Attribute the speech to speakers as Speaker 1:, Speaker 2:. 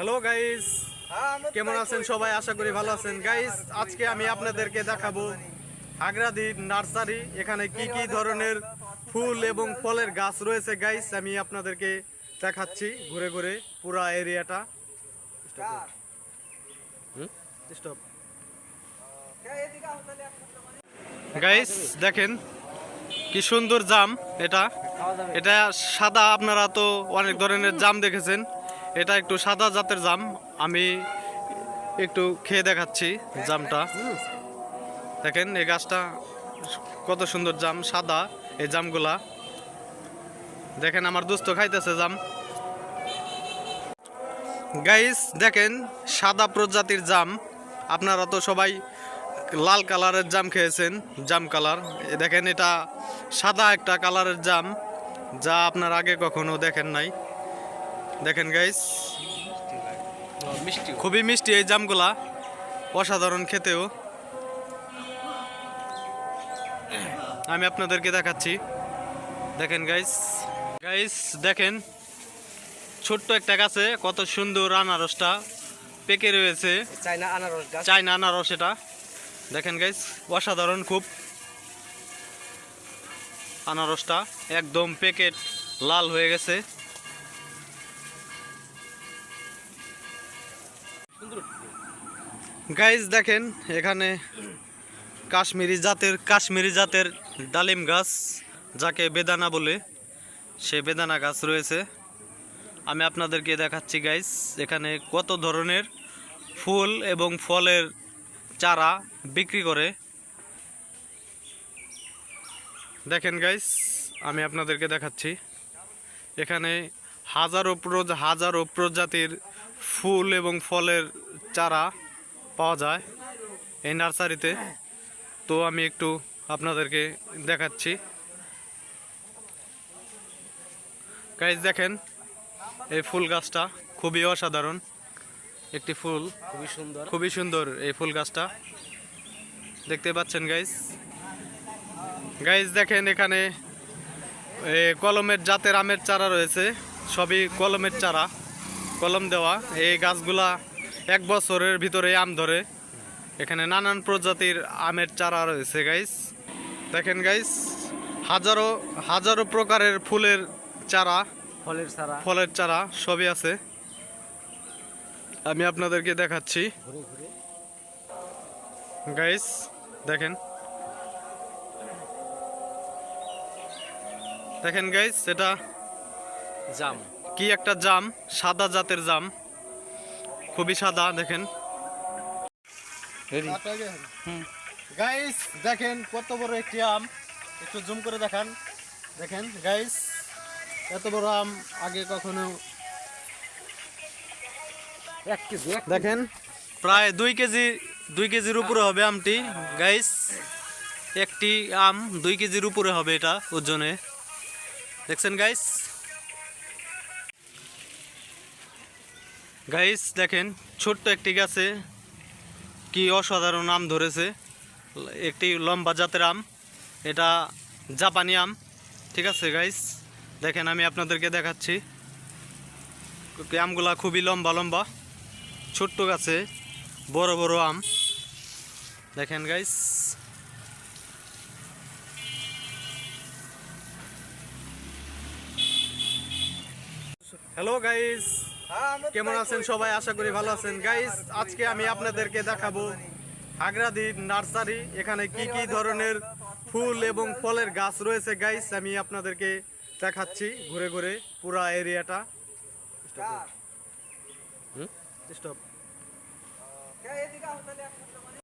Speaker 1: Hello guys কেমন আছেন সবাই? আশা করি ভালো আছেন। গাইস আজকে আমি আপনাদেরকে দেখাবো আগ্রাদি নার্সারি। এখানে কি কি ধরনের ফুল এবং ফলের গাছ রয়েছে গাইস আমি আপনাদেরকে দেখাচ্ছি ঘুরে ঘুরে পুরা এরিয়াটা। গাইস দেখেন কি সুন্দর জাম এটা। এটা সাদা, আপনারা তো অনেক ধরনের জাম দেখেছেন। এটা একটু সাদা জাতের জাম। আমি একটু খেয়ে দেখাচ্ছি জামটা। দেখেন, এই গাছটা কত সুন্দর জাম, সাদা এই জামগুলা। দেখেন, আমার দোস্ত খাইতেছে জাম। গাইস, দেখেন, সাদা প্রজাতির জাম। আপনারা তো সবাই লাল কালারের জাম খেয়েছেন, জাম কালার। দেখেন, এটা সাদা একটা কালারের জাম, যা আপনার আগে কখনো দেখেন নাই। দেখেন গাইস খুবই মিষ্টি এই জামগুলা অসাধারণ খেতেও। আমি আপনাদেরকে দেখাচ্ছি। দেখেন গাইস গাইস দেখেন ছোট্ট একটা গাছে কত সুন্দর আনারসটা পেকে রয়েছে।
Speaker 2: চাইনা আনারস
Speaker 1: আনারস এটা। দেখেন গাইস অসাধারণ খুব আনারসটা। একদম প্যাকেট লাল হয়ে গেছে। গাইস দেখেন, এখানে কাশ্মীরি জাতের কাশ্মীরি জাতের ডালিম গাছ, যাকে বেদানা বলে, সে বেদানা গাছ রয়েছে। আমি আপনাদেরকে দেখাচ্ছি গাইস এখানে কত ধরনের ফুল এবং ফলের চারা বিক্রি করে। দেখেন গাইস আমি আপনাদেরকে দেখাচ্ছি। এখানে হাজারো প্রজ, হাজারো প্রজাতির ফুল এবং ফলের চারা পাওয়া যায় এই নার্সারিতে। তো আমি একটু আপনাদেরকে দেখাচ্ছি। গাইজ দেখেন এই ফুল গাছটা খুবই অসাধারণ। একটি ফুল।
Speaker 2: খুবই সুন্দর।
Speaker 1: খুবই সুন্দর এই ফুল গাছটা। দেখতে পাচ্ছেন গাইজ গাইজ দেখেন এখানে কলমের জাতের আমের চারা রয়েছে। সবই কলমের চারা। কলম দেওয়া এই গাছগুলা এক বছরের ভিতরে আম ধরে। এখানে নানান প্রজাতির আমের চারা রয়েছে গাইস দেখেন গাইস হাজারো হাজারো প্রকারের ফুলের চারা।
Speaker 2: ফলের সারা
Speaker 1: ফলের চারা সবই আছে। আমি আপনাদেরকে দেখাচ্ছি। গাইস দেখেন। দেখেন গাইস এটা
Speaker 2: জাম।
Speaker 1: কি একটা জাম সাদা জাতের জাম। খুবই সাদা দেখেন। গাইস দেখেন কত বড় একটি আম। একটু জুম করে দেখান। দেখেন গাইস এত বড় আম আগে কখনো
Speaker 2: এক কেজি
Speaker 1: দেখেন। প্রায় দুই কেজি দুই কেজির উপরে হবে আমটি। গাইস একটি আম দুই কেজির উপরে হবে এটা ওজনে। দেখছেন গাইস গাইস দেখেন, ছোট্ট একটি গাছে কি অসাধারণ আম ধরেছে। একটি লম্বা জাতের আম, এটা জাপানি আম, ঠিক আছে গাইস দেখেন, আমি আপনাদেরকে দেখাচ্ছি। আমগুলা খুবই লম্বা লম্বা, ছোট্ট গাছে, বড় বড় আম। দেখেন গাইস হ্যালো গাইস কেমন আছেন সবাই? আশা করি ভালো আছেন। গাইস আজকে আমি আপনাদেরকে দেখাবো আগ্রাদি নার্সারি। এখানে কি কি ধরনের ফুল এবং ফলের গাছ রয়েছে গাইস আমি আপনাদেরকে দেখাচ্ছি ঘুরে ঘুরে পুরা এরিয়াটা। স্টপ